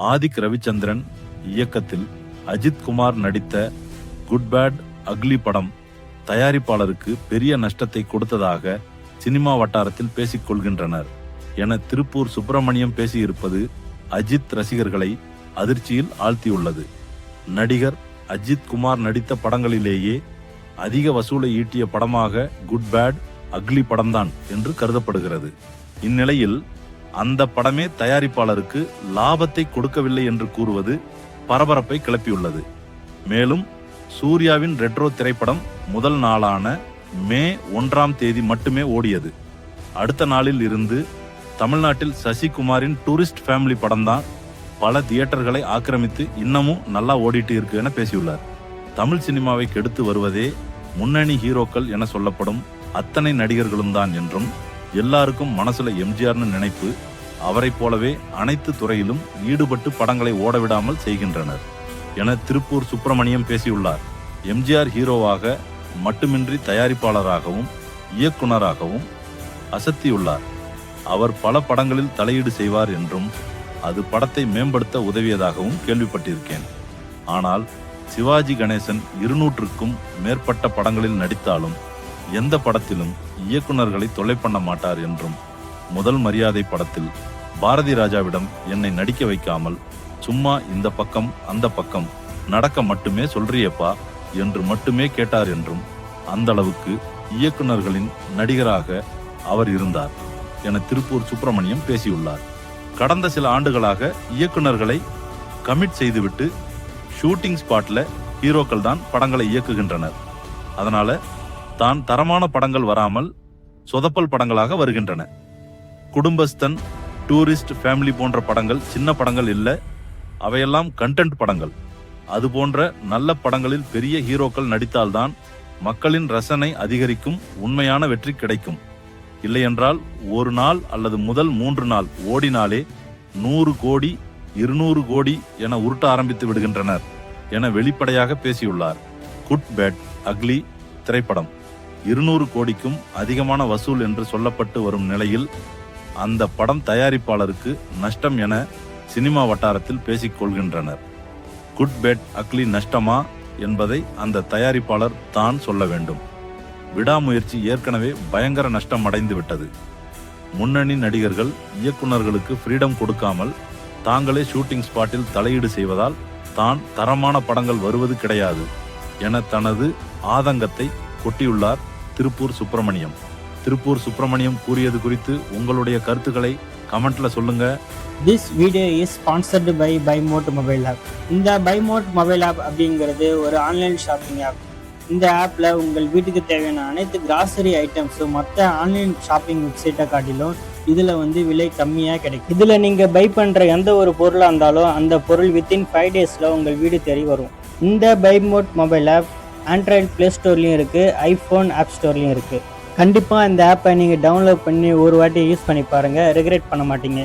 ஆதிக் ரவிச்சந்திரன் இயக்கத்தில் அஜித் குமார் நடித்த good bad ugly படம் தயாரிப்பாளருக்கு பெரிய நஷ்டத்தை கொடுத்ததாக சினிமா வட்டாரத்தில் பேசிக் கொள்கின்றனர் என திருப்பூர் சுப்பிரமணியம் பேசியிருப்பது அஜித் ரசிகர்களை அதிர்ச்சியில் ஆழ்த்தியுள்ளது. நடிகர் அஜித் குமார் நடித்த படங்களிலேயே அதிக வசூலை ஈட்டிய படமாக குட் பேட் அக்லி படம்தான் என்று கருதப்படுகிறது. இந்நிலையில் அந்த படமே தயாரிப்பாளருக்கு லாபத்தை கொடுக்கவில்லை என்று கூறுவது பரபரப்பை கிளப்பியுள்ளது. மேலும் சூர்யாவின் ரெட்ரோ திரைப்படம் முதல் நாளான மே ஒன்றாம் தேதி மட்டுமே ஓடியது. அடுத்த நாளில் இருந்து தமிழ்நாட்டில் சசிகுமாரின் டூரிஸ்ட் ஃபேமிலி படம்தான் பல தியேட்டர்களை ஆக்கிரமித்து இன்னமும் நல்லா ஓடிட்டு இருக்கு என பேசியுள்ளார். தமிழ் சினிமாவை கெடுத்து வருவதே முன்னணி ஹீரோக்கள் என சொல்லப்படும் அத்தனை நடிகர்களும் தான் என்றும் எல்லாருக்கும் மனசுல எம்ஜிஆர்னு நினைப்பு அவரைப் போலவே அனைத்து துறையிலும் ஈடுபட்டு படங்களை ஓடவிடாமல் செய்கின்றனர் என திருப்பூர் சுப்பிரமணியம் பேசியுள்ளார். எம்ஜிஆர் ஹீரோவாக மட்டுமின்றி தயாரிப்பாளராகவும் இயக்குனராகவும் அசத்தியுள்ளார். அவர் பல படங்களில் தலையீடு செய்வார் என்றும் அது படத்தை மேம்படுத்த உதவியதாகவும் கேள்விப்பட்டிருக்கேன். ஆனால் சிவாஜி கணேசன் இருநூற்றுக்கும் மேற்பட்ட படங்களில் நடித்தாலும் எந்த படத்திலும் இயக்குனர்களை தொல்லை பண்ண மாட்டார் என்றும் முதல் மரியாதை படத்தில் பாரதி ராஜாவிடம் என்னை நடிக்க வைக்காமல் சும்மா இந்த பக்கம் அந்த பக்கம் நடக்க மட்டுமே சொல்றியப்பா என்று மட்டுமே கேட்டார் என்றும் அந்த அளவுக்கு இயக்குனர்களின் நடிகராக அவர் இருந்தார் என திருப்பூர் சுப்பிரமணியம் பேசியுள்ளார். கடந்த சில ஆண்டுகளாக இயக்குனர்களை கமிட் செய்துவிட்டு ஷூட்டிங் ஸ்பாட்ல ஹீரோக்கள் தான் படங்களை இயக்குகின்றனர். அதனால தான் தரமான படங்கள் வராமல் சொதப்பல் படங்களாக வருகின்றன. குடும்பஸ்தன் டூரிஸ்ட் ஃபேமிலி போன்ற படங்கள் சின்ன படங்கள் இல்லை. அவையெல்லாம் கண்டென்ட் படங்கள். அது போன்ற நல்ல படங்களில் பெரிய ஹீரோக்கள் நடித்தால்தான் மக்களின் ரசனை அதிகரிக்கும் உண்மையான வெற்றி கிடைக்கும். இல்லையென்றால் ஒரு நாள் அல்லது முதல் மூன்று நாள் ஓடினாலே நூறு கோடி இருநூறு கோடி என உருட்ட ஆரம்பித்து விடுகின்றனர் என வெளிப்படையாக பேசியுள்ளார். குட் பேட் அக்லி திரைப்படம். இருநூறு கோடிக்கும் அதிகமான வசூல் என்று சொல்லப்பட்டு வரும் நிலையில் அந்த படம் தயாரிப்பாளருக்கு நஷ்டம் என சினிமா வட்டாரத்தில் பேசிக்கொள்கின்றனர் குட் பேட் அக்லி நஷ்டமா என்பதை அந்த தயாரிப்பாளர் தான் சொல்ல வேண்டும். விடாமுயற்சி ஏற்கனவே பயங்கர நஷ்டம் அடைந்து விட்டது. முன்னணி நடிகர்கள் இயக்குனர்களுக்கு ஃப்ரீடம் கொடுக்காமல் தாங்களே ஷூட்டிங் ஸ்பாட்டில் தலையீடு செய்வதால் தான் தரமான படங்கள் வருவது கிடையாது என தனது ஆதங்கத்தை கொட்டியுள்ளார் திருப்பூர் சுப்பிரமணியம். திருப்பூர் சுப்பிரமணியம் கூறியது குறித்து உங்களுடைய கருத்துக்களை கமெண்ட்ல சொல்லுங்க. This video is sponsored by Bymod mobile app இந்த பைமோட் மொபைல் ஆப் அப்படிங்கிறது ஒரு ஆன்லைன் ஷாப்பிங் ஆப் இந்த ஆப்பில் உங்கள் வீட்டுக்கு தேவையான அனைத்து கிராசரி ஐட்டம்ஸும் மற்ற ஆன்லைன் ஷாப்பிங் வெப்சைட்டை காட்டிலும் இதில் வந்து விலை கம்மியாக கிடைக்கும். இதில் நீங்கள் பை பண்ணுற எந்த ஒரு பொருளாக இருந்தாலும் அந்த பொருள் வித்தின் ஃபைவ் டேஸில் உங்கள் வீடு தேடி வரும். இந்த பைமோட் மொபைல் ஆப் ஆண்ட்ராய்டு ப்ளே ஸ்டோர்லேயும் இருக்குது ஐஃபோன் ஆப் ஸ்டோர்லேயும் இருக்குது கண்டிப்பாக இந்த ஆப்பை நீங்கள் டவுன்லோட் பண்ணி ஒரு வாட்டி யூஸ் பண்ணி பாருங்கள் ரெகுலேட் பண்ண மாட்டீங்க.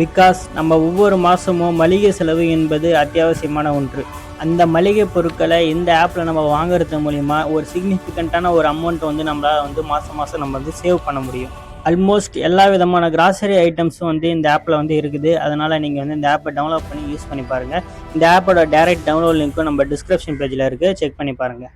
பிகாஸ் நம்ம ஒவ்வொரு மாதமும் மளிகை செலவு என்பது அத்தியாவசியமான ஒன்று. அந்த மளிகை பொருட்களை இந்த ஆப்பில் நம்ம வாங்குறது மூலிமா ஒரு சிக்னிஃபிகண்ட்டான ஒரு அமௌண்ட் வந்து நம்மளால் வந்து மாதம் மாதம் நம்ம வந்து சேவ் பண்ண முடியும். ஆல்மோஸ்ட் எல்லா விதமான கிராசரி ஐட்டம்ஸும் வந்து இந்த ஆப்பில் வந்து இருக்குது. அதனால் நீங்கள் வந்து இந்த ஆப்பை டவுன்லோட் பண்ணி யூஸ் பண்ணி பாருங்கள் இந்த ஆப்போட டைரக்ட் டவுன்லோட் லிங்க்கும் நம்ம டிஸ்கிரிப்ஷன் பேஜில் இருக்குது செக் பண்ணி பாருங்கள்